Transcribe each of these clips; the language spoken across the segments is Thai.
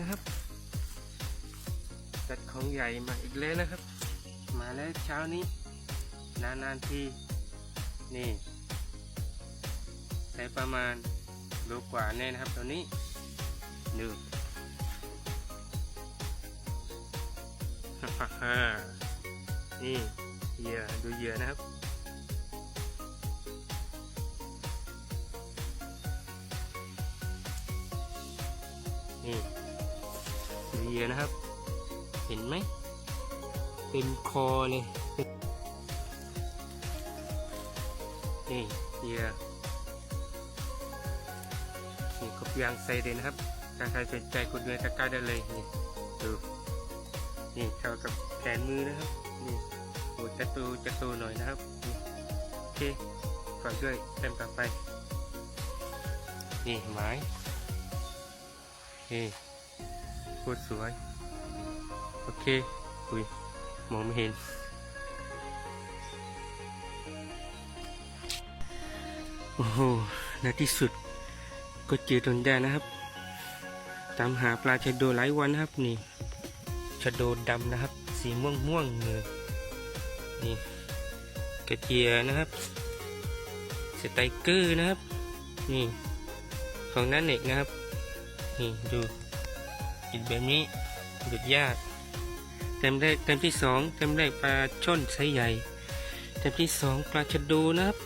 นะครับ จัดของใหญ่มาอีกแล้วนะครับ มาแล้วเช้านี้ นานๆที นี่ใช้ประมาณโลกว่าแน่นะครับตัวนี้หนึ่งฮ่านี่เหยื่อดูเหยื่อนะครับนี่ เหยื่อนะครับ เห็นไหมเต็มคอเลยนี่เหยื่อนี่กบยางใสเลยนะครับถ้าใครสนใจกดเงินตะกร้าได้เลยนี่ดูนี่เท่ากับแขนมือนะครับนี่โอ้จะโตจะโตหน่อยนะครับนี่โอเคฝากด้วยเต็มต่อไปนี่ไม้นี่ ตรสวย โอเค อุ้ย มองไม่เห็น โอ้โหในที่สุดก็เจอจนได้นะครับ ตามหาปลาชะโดหลายวันนะครับนี่ชะโดดำนะครับ สีม่วงม่วงเลยนี่กระเจียนะครับสไตเกอร์นะครับ นี่ ของนั่นเอกนะครับ นี่ดู กินแบบนี้หยุดยาก เต็มแรกเต็มที่สองเต็มแรกปลาช่อนไซส์ใหญ่ เต็มที่สองปลาชะโดนะครับ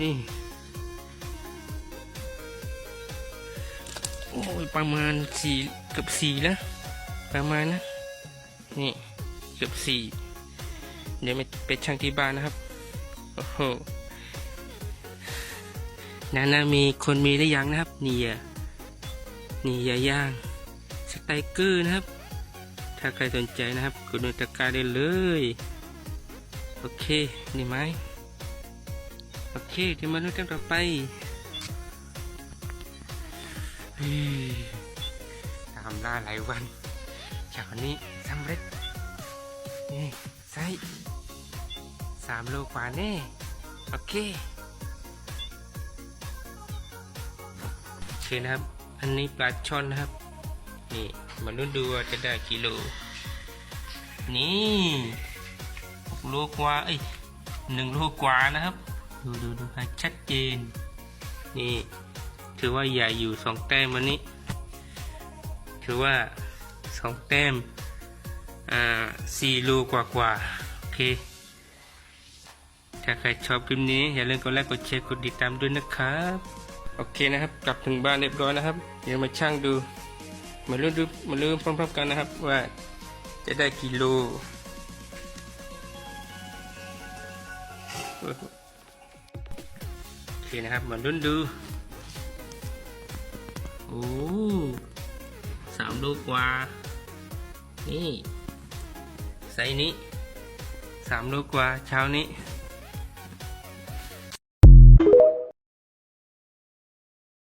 นี่โอ้ยประมาณสี่เกือบสี่แล้วประมาณนะนี่เกือบสี่เดี๋ยวไปไปช่างที่บ้านนะครับโอ้โหนานามีคนมีหรือยังนะครับ นี่อะนี่ยาย่าง สไตเกอร์นะครับ ถ้าใครสนใจนะครับกดในตะกร้าได้เลย โอเคนี่ไหมโอเคเดี๋ยวมาดูกันต่อไปตามล่าหลายวันเช้านี้สำเร็จ นี่ไซส์สามโลกว่าแน่ โอเคโอเคนะครับ อันนี้ปลาช่อนนะครับ นี่มาดูดูว่าจะได้กิโล นี่หกโลกว่าเอ้ยหนึ่งโลกว่านะครับ ดูดูดูให้ชัดเจน นี่ ถือว่าใหญ่อยู่สองแต้มวันนี้ ถือว่าสองแต้ม อ่าสี่โลกว่ากว่าโอเค ถ้าใครชอบคลิปนี้ อย่าลืมกดไลค์กดแชร์กดติดตามด้วยนะครับ โอเคนะครับ กลับถึงบ้านเรียบร้อยนะครับ เดี๋ยวมาช่างดู มาลืมดูมาลืมพร้อมๆกันนะครับว่าจะได้กิโลโอเคนะครับมาลุ้นดูโอ้สามโลกว่า นี่ไซส์นี้สามโลกว่าเช้านี้